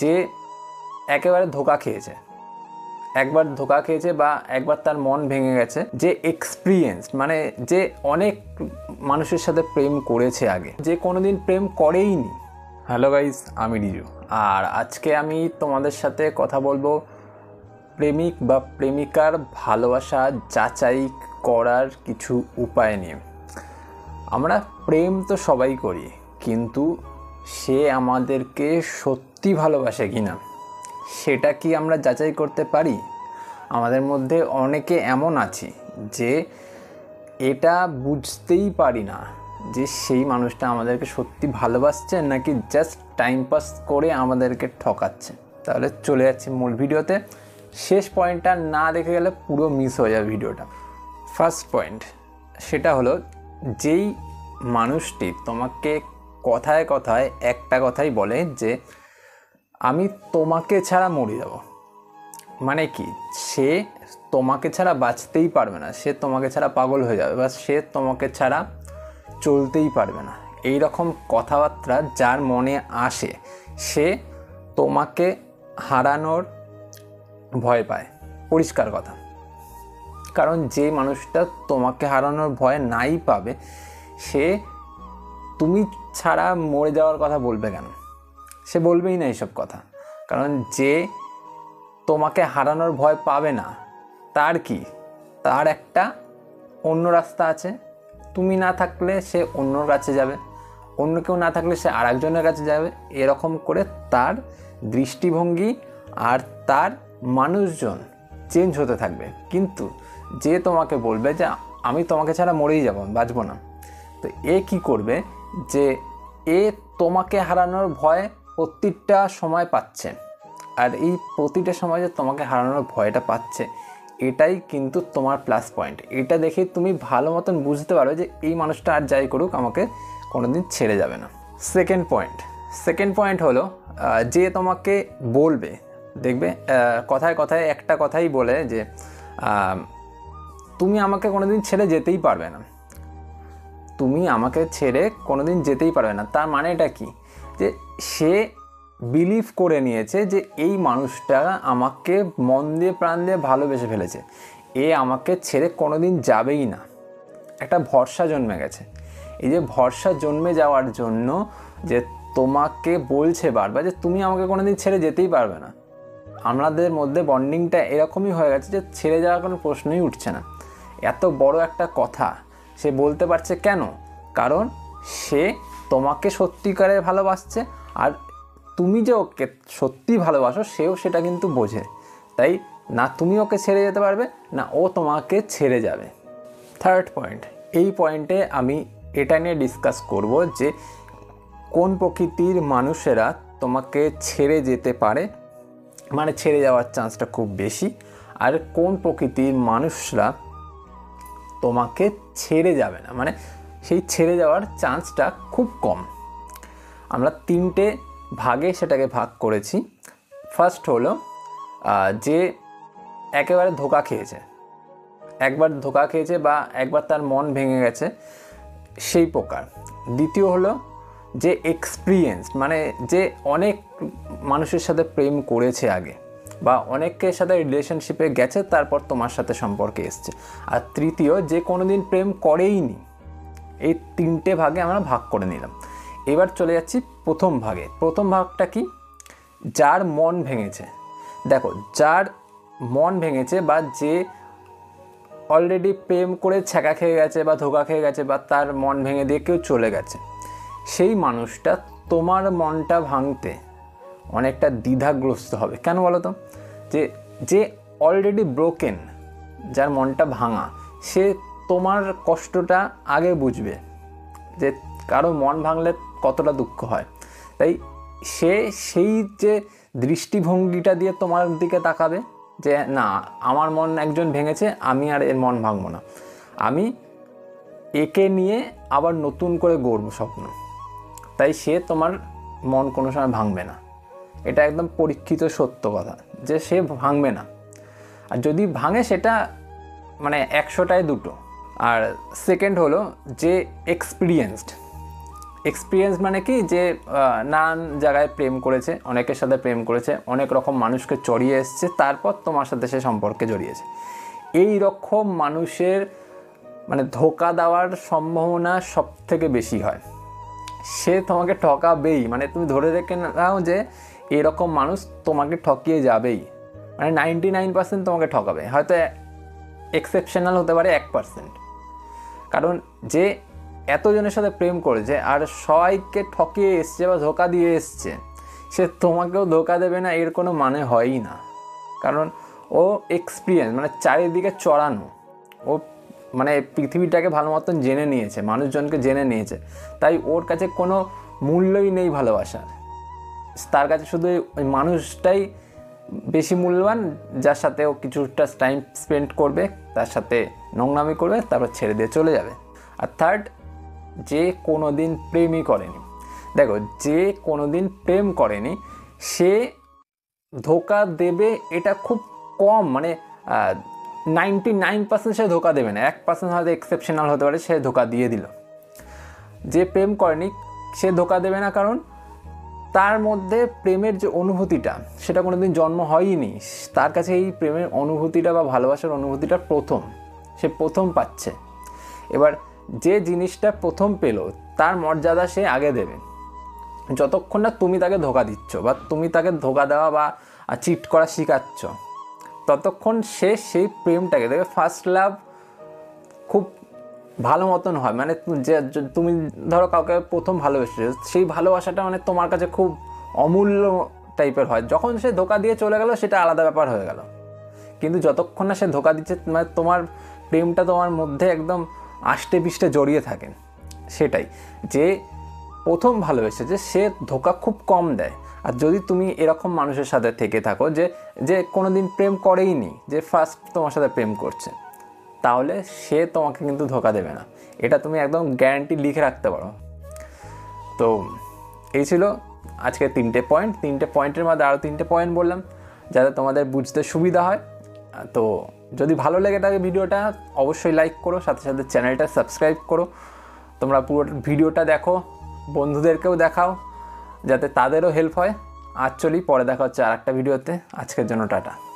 যে একেবারে ধোকা খেয়েছে। একবার ধোকা খেয়েছে বা একবার তার মন ভেঙে গেছে, যে এক্সপিরিয়েন্স মানে যে অনেক মানুষের সাথে প্রেম করেছে আগে, যে কোনো দিন প্রেম করেইনি। হ্যালো গাইস আমি রিজু। আর আজকে আমি তোমাদের সাথে কথা বলব প্রেমিক বা প্রেমিকার ভালোবাসা যাচাই করার কিছু উপায় নিয়ে। আমরা প্রেম তো সবাই করি, কিন্তু সে আমাদেরকে সত্যি ভালোবাসে কি না? সেটা কি আমরা যাচাই করতে পারি? আমাদের মধ্যে অনেকে এমন আছি যে এটা বুঝতেই পারি না যে সেই মানুষটা আমাদেরকে সত্যি ভালোবাসছে নাকি জাস্ট টাইম পাস করে আমাদেরকে ঠকাচ্ছে। তাহলে চলে যাচ্ছি মূল ভিডিওতে। শেষ পয়েন্টটা না দেখে গেলে পুরো মিস হয়ে যাবে ভিডিওটা। ফার্স্ট পয়েন্ট সেটা হলো যেই মানুষটি তোমাকে কথায় কথায় একটা কথাই বলে যে আমি তোমাকে ছাড়া মরে যাব। মানে কি? সে তোমাকে ছাড়া বাঁচতেই পারবে না। সে তোমাকে ছাড়া পাগল হয়ে যাবে বা সে তোমাকে ছাড়া চলতেই পারবে না। এই রকম কথাবার্তা যার মনে আসে, সে তোমাকে হারানোর ভয় পায়। পরিষ্কার কথা। কারণ যে মানুষটা তোমাকে হারানোর ভয় নাই পাবে, সে তুমি ছাড়া মরে যাওয়ার কথা বলবে কেন? সে বলবেই না এইসব কথা। কারণ যে তোমাকে হারানোর ভয় পাবে না, তার কি? তার একটা অন্য রাস্তা আছে। তুমি না থাকলে সে অন্যর কাছে যাবে। অন্য কেউ না থাকলে সে আরেকজনের কাছে যাবে। এরকম করে তার দৃষ্টিভঙ্গি আর তার মানুষজন চেঞ্জ হতে থাকবে। কিন্তু যে তোমাকে বলবে যে, আমি তোমাকে ছাড়া মরেই যাব বাঁচবো না। তো এ কি করবে? যে এ তোমাকে হারানোর ভয় প্রতিটা সময় পাচ্ছে। আর এই প্রতিটা সময় যে তোমাকে হারানোর ভয়টা পাচ্ছে, এটাই কিন্তু তোমার প্লাস পয়েন্ট এটা দেখে তুমি ভালো মতন বুঝতে পারো যে এই মানুষটা আর যাই করুক, আমাকে কোনোদিন ছেড়ে যাবে না। সেকেন্ড পয়েন্ট সেকেন্ড পয়েন্ট হলো যে তোমাকে বলবে, দেখবে কথায় কথায় একটা কথাই বলে যে তুমি আমাকে কোনোদিন ছেড়ে যেতেই পারবে না। তুমি আমাকে ছেড়ে কোনোদিন যেতেই পারবে না। তার মানে এটা কি? যে সে বিলিভ করে নিয়েছে যে এই মানুষটা আমাকে মন দিয়ে, প্রাণ দিয়ে ভালোবেসে ফেলেছে। এ আমাকে ছেড়ে কোনোদিন যাবেই না। একটা ভরসা জন্মে গেছে। এই যে ভরসা জন্মে যাওয়ার জন্য যে তোমাকে বলছে বারবার যে তুমি আমাকে কোনোদিন ছেড়ে যেতেই পারবে না। আমাদের মধ্যে বন্ডিংটা এরকমই হয়ে গেছে যে ছেড়ে যাওয়ার কোনো প্রশ্নই উঠছে না। এত বড় একটা কথা সে বলতে পারছে কেন? কারণ সে তোমাকে সত্যিকারে ভালোবাসছে আর তুমি যে ওকে সত্যি ভালোবাসো, সেও সেটা কিন্তু বোঝে। তাই না তুমি ওকে ছেড়ে যেতে পারবে, না ও তোমাকে ছেড়ে যাবে। থার্ড পয়েন্ট এই পয়েন্টে আমি এটা নিয়ে ডিসকাস করব যে কোন প্রকৃতির মানুষেরা তোমাকে ছেড়ে যেতে পারে মানে ছেড়ে যাওয়ার চান্সটা খুব বেশি, আর কোন প্রকৃতির মানুষরা তোমাকে ছেড়ে যাবে না। মানে সেই ছেড়ে যাওয়ার চান্সটা খুব কম। আমরা তিনটে ভাগে সেটাকে ভাগ করেছি। ফার্স্ট হলো যে একেবারে ধোকা খেয়েছে। একবার ধোকা খেয়েছে বা একবার তার মন ভেঙে গেছে, সেই প্রকার। দ্বিতীয় হলো, যে এক্সপিরিয়েন্স মানে যে অনেক মানুষের সাথে প্রেম করেছে আগে বা অনেকের সাথে রিলেশনশিপে গেছে, তারপর তোমার সাথে সম্পর্কে এসছে। আর তৃতীয়, যে কোনো দিন প্রেম করেইনি, এই তিনটে ভাগে আমরা ভাগ করে নিলাম। এবার চলে যাচ্ছি প্রথম ভাগে। প্রথম ভাগটা কি? যার মন ভেঙেছে। দেখো, যার মন ভেঙেছে বা যে অলরেডি প্রেম করে ছ্যাঁকা খেয়ে গেছে বা ধোকা খেয়ে গেছে বা তার মন ভেঙে দিয়ে কেউ চলে গেছে, সেই মানুষটা তোমার মনটা ভাঙতে অনেকটা দ্বিধাগ্রস্ত হবে। কেন বলো তো? যে যে অলরেডি ব্রোকেন যার মনটা ভাঙা, সে তোমার কষ্টটা আগে বুঝবে যে কারও মন ভাঙলে কতটা দুঃখ হয়। তাই সে সেই যে দৃষ্টিভঙ্গিটা দিয়ে তোমার দিকে তাকাবে যে, না, আমার মন একজন ভেঙেছে, আমি আর এর মন ভাঙবো না। আমি একে নিয়ে আবার নতুন করে গড়ব স্বপ্ন। তাই সে তোমার মন কোনো সময় ভাঙবে না। এটা একদম পরীক্ষিত সত্য কথা যে সে ভাঙবে না। আর যদি ভাঙে সেটা মানে একশোটায় দুটো। আর সেকেন্ড হলো যে এক্সপিরিয়েন্সড এক্সপিরিয়েন্স মানে কি যে নানান জায়গায় প্রেম করেছে, অনেকের সাথে প্রেম করেছে, অনেক রকম মানুষকে চড়িয়ে এসছে, তারপর তোমার সাথে সে সম্পর্কে জড়িয়েছে। এই রকম মানুষের মানে ধোকা দেওয়ার সম্ভাবনা সব থেকে বেশি হয়। সে তোমাকে ঠকাবেই মানে তুমি ধরে রেখে নাও যে এরকম মানুষ তোমাকে ঠকিয়ে যাবেই। মানে নাইনটি নাইন পার্সেন্ট তোমাকে ঠকাবে, হয়তো এক্সেপশনাল হতে পারে এক পার্সেন্ট কারণ যে এতজনের সাথে প্রেম করেছে আর সবাইকে ঠকিয়ে এসছে বা ধোকা দিয়ে এসছে, সে তোমাকেও ধোকা দেবে না, এর কোনো মানে হয়ই না। কারণ ও এক্সপিরিয়েন্স মানে চারিদিকে চড়ানো, ও মানে পৃথিবীটাকে ভালো মতন জেনে নিয়েছে, মানুষজনকে জেনে নিয়েছে, তাই ওর কাছে কোনো মূল্যই নেই ভালোবাসার। তার কাছে শুধু ওই মানুষটাই বেশি মূল্যবান, যার সাথে ও কিছুটা টাইম স্পেন্ড করবে, তার সাথে নোংরামি করবে, তারপর ছেড়ে দিয়ে চলে যাবে। আর থার্ড যে কোনো দিন প্রেমই করেনি। দেখো, যে কোনো দিন প্রেম করেনি, সে ধোকা দেবে এটা খুব কম মানে নাইনটি নাইন পার্সেন্ট সে ধোকা দেবে না, এক পার্সেন্ট হয়তো এক্সেপশনাল হতে পারে, সে ধোকা দিয়ে দিল। যে প্রেম করেনি, সে ধোকা দেবে না কারণ তার মধ্যে প্রেমের যে অনুভূতিটা, সেটা কোনো দিন জন্ম হয়নি। তার কাছে এই প্রেমের অনুভূতিটা বা ভালোবাসার অনুভূতিটা প্রথম, সে প্রথম পাচ্ছে। এবার যে জিনিসটা প্রথম পেল, তার মর্যাদা সে আগে দেবে। যতক্ষণ না তুমি তাকে ধোকা দিচ্ছ বা তুমি তাকে ধোকা দেওয়া বা চিট করা শেখাচ্ছ, ততক্ষণ সে সেই প্রেমটাকে, দেখবে ফার্স্ট লাভ খুব ভালো মতন হয়। মানে যে তুমি ধরো কাউকে প্রথম ভালোবেসে সেই ভালোবাসাটা মানে তোমার কাছে খুব অমূল্য টাইপের হয়। যখন সে ধোকা দিয়ে চলে গেল, সেটা আলাদা ব্যাপার হয়ে গেল। কিন্তু যতক্ষণ না সে ধোকা দিচ্ছে মানে তোমার প্রেমটা তোমার মধ্যে একদম আষ্টে পিষ্টে জড়িয়ে থাকেন। সেটাই। যে প্রথম ভালোবেসেছে সে ধোকা খুব কম দেয়। আর যদি তুমি এরকম মানুষের সাথে থেকে থাকো যে যে কোনো দিন প্রেম করেই নি, যে ফার্স্ট তোমার সাথে প্রেম করছে, তাহলে সে তোমাকে কিন্তু ধোকা দেবে না। এটা তুমি একদম গ্যারান্টি লিখে রাখতে পারো। তো এই ছিল আজকে তিনটে পয়েন্ট তিনটে পয়েন্টের মধ্যে আরও তিনটে পয়েন্ট বললাম, যাতে তোমাদের বুঝতে সুবিধা হয়। তো যদি ভালো লেগে থাকে ভিডিওটা, অবশ্যই লাইক করো, সাথে সাথে চ্যানেলটা সাবস্ক্রাইব করো। তোমরা পুরো ভিডিওটা দেখো, বন্ধুদেরকেও দেখাও, যাতে তাদেরও হেল্প হয়। আর চলি, পরে দেখা হচ্ছে আর একটা ভিডিওতে। আজকের জন্য টাটা।